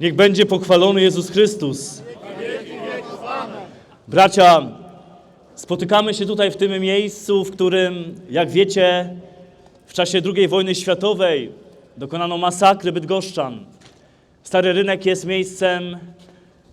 Niech będzie pochwalony Jezus Chrystus. Bracia, spotykamy się tutaj w tym miejscu, w którym, jak wiecie, w czasie II wojny światowej dokonano masakry bydgoszczan. Stary Rynek jest miejscem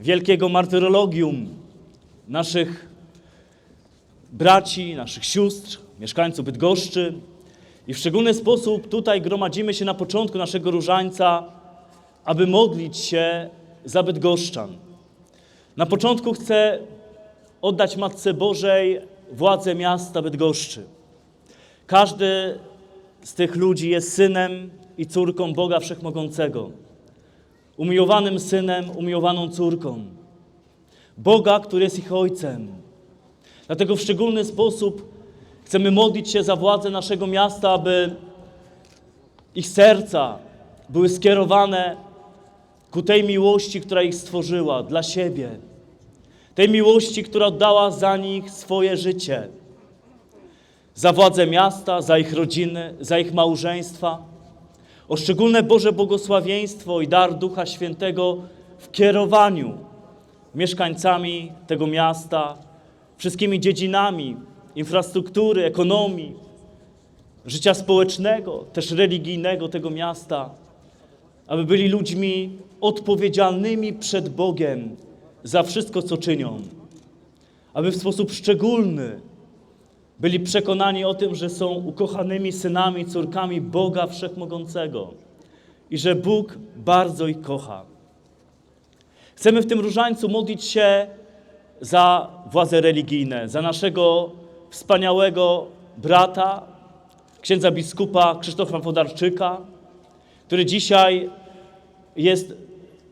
wielkiego martyrologium naszych braci, naszych sióstr, mieszkańców Bydgoszczy. I w szczególny sposób tutaj gromadzimy się na początku naszego różańca, aby modlić się za Bydgoszczan. Na początku chcę oddać Matce Bożej władzę miasta Bydgoszczy. Każdy z tych ludzi jest synem i córką Boga Wszechmogącego. Umiłowanym synem, umiłowaną córką. Boga, który jest ich ojcem. Dlatego w szczególny sposób chcemy modlić się za władzę naszego miasta, aby ich serca były skierowane ku tej miłości, która ich stworzyła dla siebie. Tej miłości, która oddała za nich swoje życie. Za władzę miasta, za ich rodziny, za ich małżeństwa. O szczególne Boże błogosławieństwo i dar Ducha Świętego w kierowaniu mieszkańcami tego miasta, wszystkimi dziedzinami infrastruktury, ekonomii, życia społecznego, też religijnego tego miasta, aby byli ludźmi odpowiedzialnymi przed Bogiem za wszystko, co czynią. Aby w sposób szczególny byli przekonani o tym, że są ukochanymi synami, córkami Boga Wszechmogącego i że Bóg bardzo ich kocha. Chcemy w tym różańcu modlić się za władze religijne, za naszego wspaniałego brata, księdza biskupa Krzysztofa Wodarczyka, który dzisiaj jest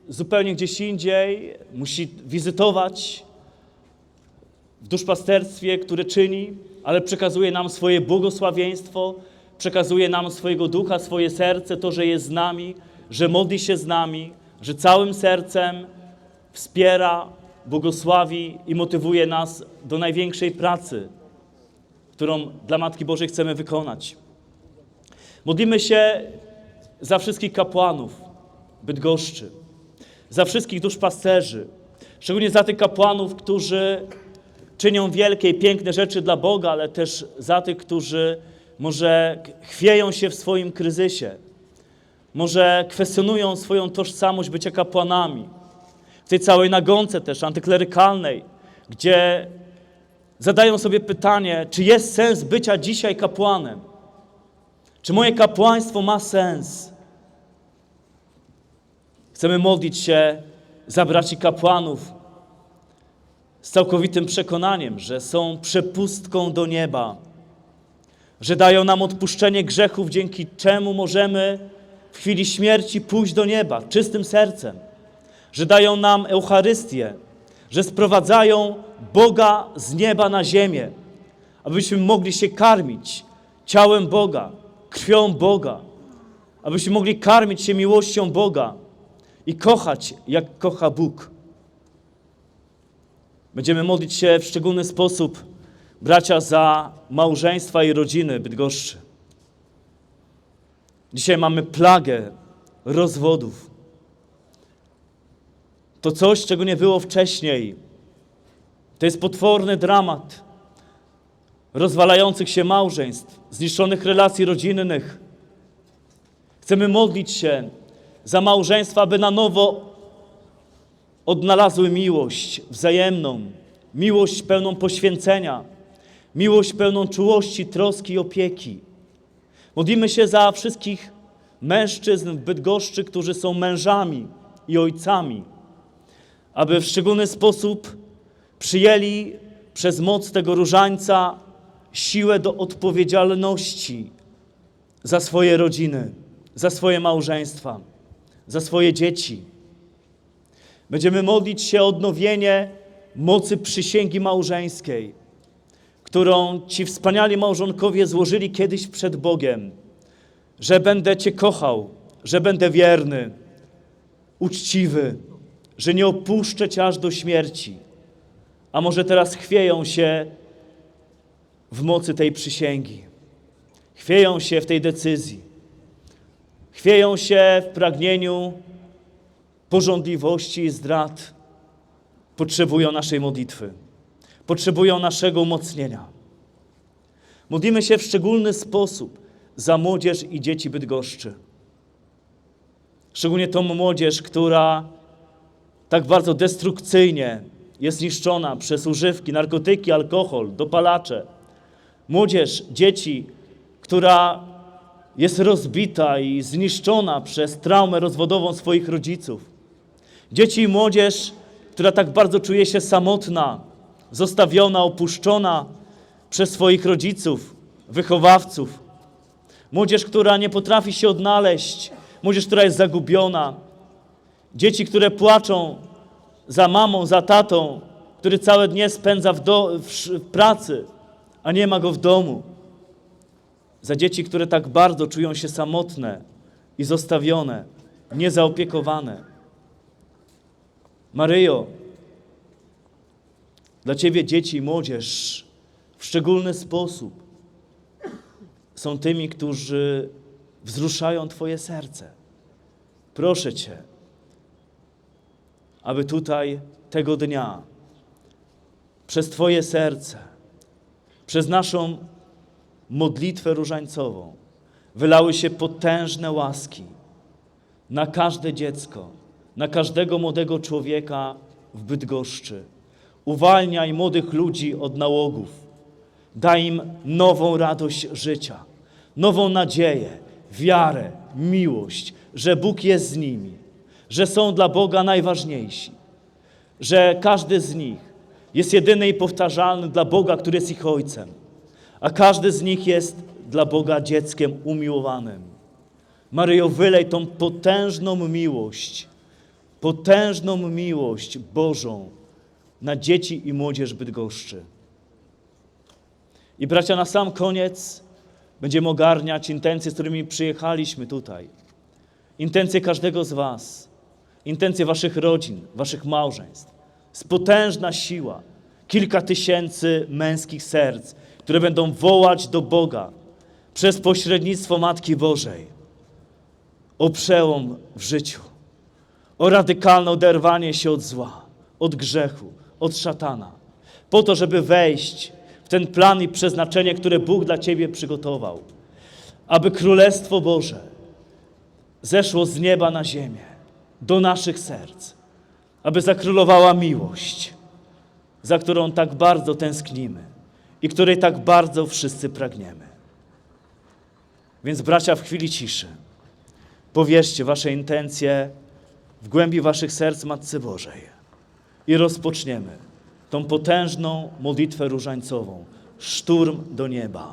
zupełnie gdzieś indziej, musi wizytować w duszpasterstwie, które czyni, ale przekazuje nam swoje błogosławieństwo, przekazuje nam swojego ducha, swoje serce, to, że jest z nami, że modli się z nami, że całym sercem wspiera, błogosławi i motywuje nas do największej pracy, którą dla Matki Bożej chcemy wykonać. Modlimy się za wszystkich kapłanów Bydgoszczy, za wszystkich duszpasterzy, szczególnie za tych kapłanów, którzy czynią wielkie i piękne rzeczy dla Boga, ale też za tych, którzy może chwieją się w swoim kryzysie, może kwestionują swoją tożsamość bycia kapłanami. W tej całej nagonce też antyklerykalnej, gdzie zadają sobie pytanie, czy jest sens bycia dzisiaj kapłanem? Czy moje kapłaństwo ma sens? Chcemy modlić się za braci kapłanów z całkowitym przekonaniem, że są przepustką do nieba, że dają nam odpuszczenie grzechów, dzięki czemu możemy w chwili śmierci pójść do nieba czystym sercem, że dają nam Eucharystię, że sprowadzają Boga z nieba na ziemię, abyśmy mogli się karmić ciałem Boga, krwią Boga, abyśmy mogli karmić się miłością Boga i kochać, jak kocha Bóg. Będziemy modlić się w szczególny sposób, bracia, za małżeństwa i rodziny Bydgoszczy. Dzisiaj mamy plagę rozwodów. To coś, czego nie było wcześniej. To jest potworny dramat rozwalających się małżeństw, zniszczonych relacji rodzinnych. Chcemy modlić się za małżeństwa, aby na nowo odnalazły miłość wzajemną, miłość pełną poświęcenia, miłość pełną czułości, troski i opieki. Modlimy się za wszystkich mężczyzn w Bydgoszczy, którzy są mężami i ojcami, aby w szczególny sposób przyjęli przez moc tego różańca siłę do odpowiedzialności za swoje rodziny, za swoje małżeństwa, za swoje dzieci. Będziemy modlić się o odnowienie mocy przysięgi małżeńskiej, którą ci wspaniali małżonkowie złożyli kiedyś przed Bogiem, że będę Cię kochał, że będę wierny, uczciwy, że nie opuszczę Cię aż do śmierci. A może teraz chwieją się w mocy tej przysięgi, chwieją się w tej decyzji, chwieją się w pragnieniu pożądliwości i zdrad potrzebują naszej modlitwy, potrzebują naszego umocnienia. Modlimy się w szczególny sposób za młodzież i dzieci Bydgoszczy. Szczególnie tą młodzież, która tak bardzo destrukcyjnie jest niszczona przez używki, narkotyki, alkohol, dopalacze. Młodzież, dzieci, która jest rozbita i zniszczona przez traumę rozwodową swoich rodziców. Dzieci i młodzież, która tak bardzo czuje się samotna, zostawiona, opuszczona przez swoich rodziców, wychowawców. Młodzież, która nie potrafi się odnaleźć, młodzież, która jest zagubiona. Dzieci, które płaczą za mamą, za tatą, który całe dnie spędza w, do, w, w pracy, a nie ma go w domu. Za dzieci, które tak bardzo czują się samotne i zostawione, niezaopiekowane. Maryjo, dla Ciebie dzieci i młodzież w szczególny sposób są tymi, którzy wzruszają Twoje serce. Proszę Cię, aby tutaj tego dnia przez Twoje serce, przez naszą modlitwę różańcową wylały się potężne łaski na każde dziecko, na każdego młodego człowieka w Bydgoszczy. Uwalniaj młodych ludzi od nałogów. Daj im nową radość życia, nową nadzieję, wiarę, miłość, że Bóg jest z nimi, że są dla Boga najważniejsi, że każdy z nich jest jedyny i powtarzalny dla Boga, który jest ich Ojcem, a każdy z nich jest dla Boga dzieckiem umiłowanym. Maryjo, wylej tą potężną miłość, potężną miłość Bożą na dzieci i młodzież Bydgoszczy. I bracia, na sam koniec będziemy ogarniać intencje, z którymi przyjechaliśmy tutaj. Intencje każdego z Was, intencje Waszych rodzin, Waszych małżeństw. Jest potężna siła, kilka tysięcy męskich serc, które będą wołać do Boga przez pośrednictwo Matki Bożej o przełom w życiu, o radykalne oderwanie się od zła, od grzechu, od szatana, po to, żeby wejść w ten plan i przeznaczenie, które Bóg dla Ciebie przygotował, aby Królestwo Boże zeszło z nieba na ziemię, do naszych serc, aby zakrólowała miłość, za którą tak bardzo tęsknimy i której tak bardzo wszyscy pragniemy. Więc bracia, w chwili ciszy powierzcie Wasze intencje w głębi Waszych serc Matce Bożej i rozpoczniemy tą potężną modlitwę różańcową. Szturm do nieba.